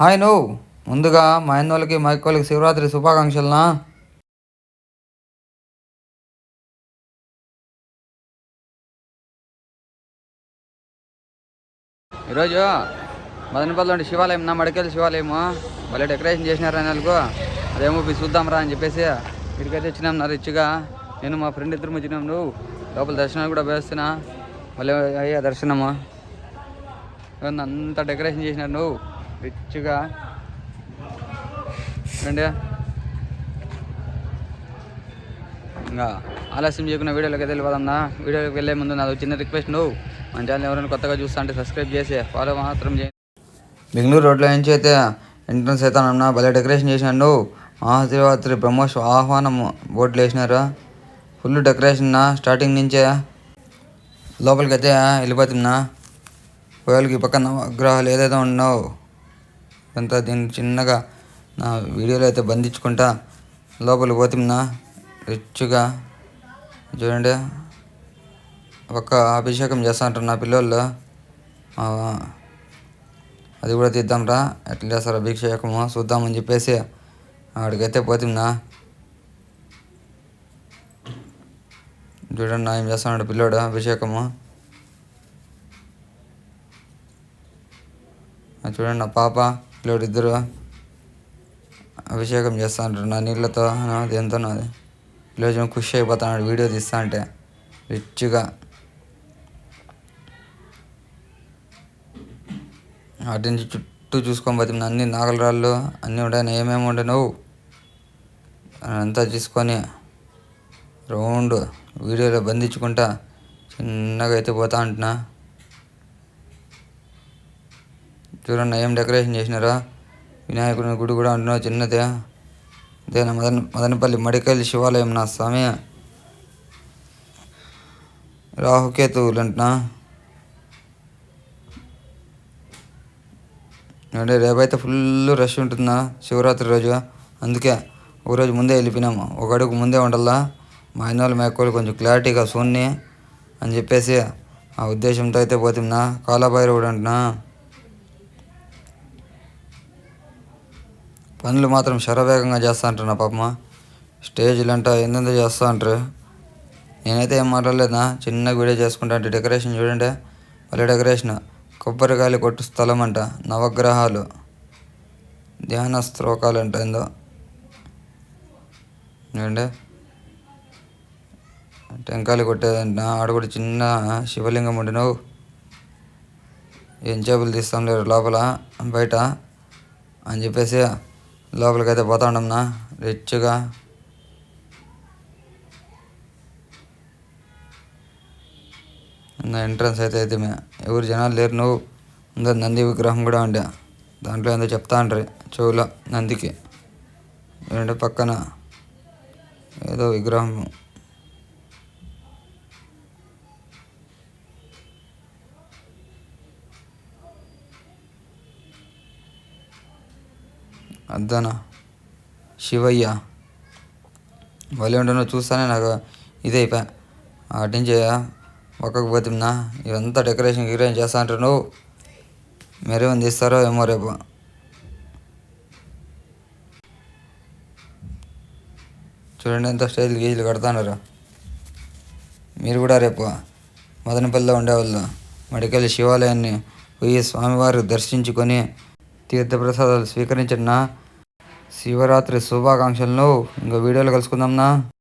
Hi నువ్వు ముందుగా మా అన్నోళ్ళకి మా అక్కోళ్ళకి శివరాత్రి శుభాకాంక్షలనా? ఈరోజు మదనపల్లి శివాలయం నా మడికెళ్ళి శివాలయము. భలే డెకరేషన్ చేసినారు నెలకు అదేమో పోయి చూద్దాంరా అని చెప్పేసి ఇక్కడికైతే వచ్చినాం నా రిచ్గా. నేను మా ఫ్రెండ్ ఇద్దరు వచ్చినాం నువ్వు. లోపల దర్శనాలు కూడా వేస్తున్నా. భలే అయ్యా దర్శనము. అంతా డెకరేషన్ చేసినారు నువ్వు. రిచ్గా రండి ఇంకా ఆలస్యం చేయకుండా వీడియోలోకి అయితే వెళ్ళిపోదాం వీడియోకి వెళ్ళే ముందు నాది చిన్న రిక్వెస్ట్ నువ్వు మన ఛానల్ ఎవరైనా కొత్తగా చూస్తా అంటే సబ్స్క్రైబ్ చేసి ఫాలో మాత్రం చేయండి బెంగళూరు రోడ్లో నుంచి అయితే ఎంట్రన్స్ అవుతానన్నా భలే డెకరేషన్ చేసినాడు మహాశివరాత్రి బ్రహ్మోత్సవ ఆహ్వానం బోర్డులు వేసినారు. ఫుల్ డెకరేషన్ స్టార్టింగ్ నుంచే. లోపలికి అయితే వెళ్ళిపోతున్నా. కోయలకి పక్కన విగ్రహాలు ఏదైతే ఉన్నావు. అంతా దీన్ని చిన్నగా నా వీడియోలో అయితే బంధించుకుంటా లోపల పోతున్నా రిచ్గా చూడండి. ఒక అభిషేకం చేస్తా అంటారు నా పిల్లోళ్ళు. అది కూడా తీద్దాంరా. ఎట్లా చేస్తారు అభిషేకము చూద్దామని చెప్పేసి ఆడికైతే పోతున్నా చూడండి నా ఏం చేస్తున్నాడు పిల్లోడు అభిషేకము. చూడండి నా పాప. ఇద్దరు అభిషేకం చేస్తా అంటారు నా నీళ్ళతో ఎంతో దేంతో నాది ఖుషి అయిపోతున్నాడు వీడియో తీస్తా అంటే రిచ్గా. అటు నుంచి చుట్టూ చూసుకొని పోతుంది అన్ని నాగలరాళ్ళు అన్నీ ఉంటాయి ఏమేమి ఉండే అంతా చూసుకొని రౌండ్ వీడియోలో బంధించుకుంటా చిన్నగా అయితే పోతా అంటున్నా చూడండి ఏం డెకరేషన్ చేసినారా? వినాయకుని గుడి కూడా అంటున్నా చిన్నదే. ఇదేనా మదన మదనపల్లి మడికల్లి శివాలయం నా స్వామి? రాహుకేతువులు అంటున్నా. అంటే రేపైతే ఫుల్ రష్ ఉంటుందా శివరాత్రి రోజు? అందుకే ఒక రోజు ముందే వెళ్ళిపోయినాము. ఒక అడుగు ముందే ఉండాలా? మా అయిన వాళ్ళు మేకోళ్ళు కొంచెం క్లారిటీగా సూన్ని అని చెప్పేసి ఆ ఉద్దేశంతో అయితే పోతున్నా. కాలాభైరవుడు అంటున్నా. పనులు మాత్రం శరవేగంగా చేస్తా అంటారు నా పాపమ్మ స్టేజ్లు అంట ఎందెందో చేస్తా అంటారు నేనైతే ఏం మాట్లాడలేదా చిన్న వీడియో చేసుకుంటా అంటే డెకరేషన్ చూడండి. వాళ్ళ డెకరేషన్. కొబ్బరికాయలు కొట్టు స్థలం అంట నవగ్రహాలు. ధ్యాన స్త్రోకాలు అంట ఏందో. చూడండి. టెంకాయలు కొట్టేదంట ఆడ కూడా చిన్న శివలింగం ఉండినవు ఏం చేపలు తీస్తాం లేరు లోపల. బయట. అని చెప్పేసి లోపలికైతే పోతా ఉండమ్మా రిచ్గా. నా ఎంట్రన్స్ అయితే అయితే ఎవరు జనాలు లేరు. నువ్వు ఇంకా నంది విగ్రహం కూడా ఉండే. దాంట్లో ఏందో చెప్తా అంటారు. చెవులో నందికి. ఏంటంటే పక్కన ఏదో విగ్రహం అద్దనా శివయ్య. భలే ఉండను చూస్తానే నాకు ఇదే అయిపోయా. అటు నుంచి పోతున్నా. ఇదంతా డెకరేషన్ గికరేషన్ చేస్తా అంటారు నువ్వు. మెరేమని తీస్తారో ఏమో రేపు. చూడండి ఎంత స్టైల్ గీజులు కడతానారు మీరు కూడా రేపు మదనపల్లిలో ఉండేవాళ్ళు. మడికెళ్ళి శివాలయాన్ని పోయి స్వామివారు దర్శించుకొని తీర్థప్రసాదాలు స్వీకరించిన శివరాత్రి శుభాకాంక్షలను ఇంకా వీడియోలో కలుసుకుందాంనా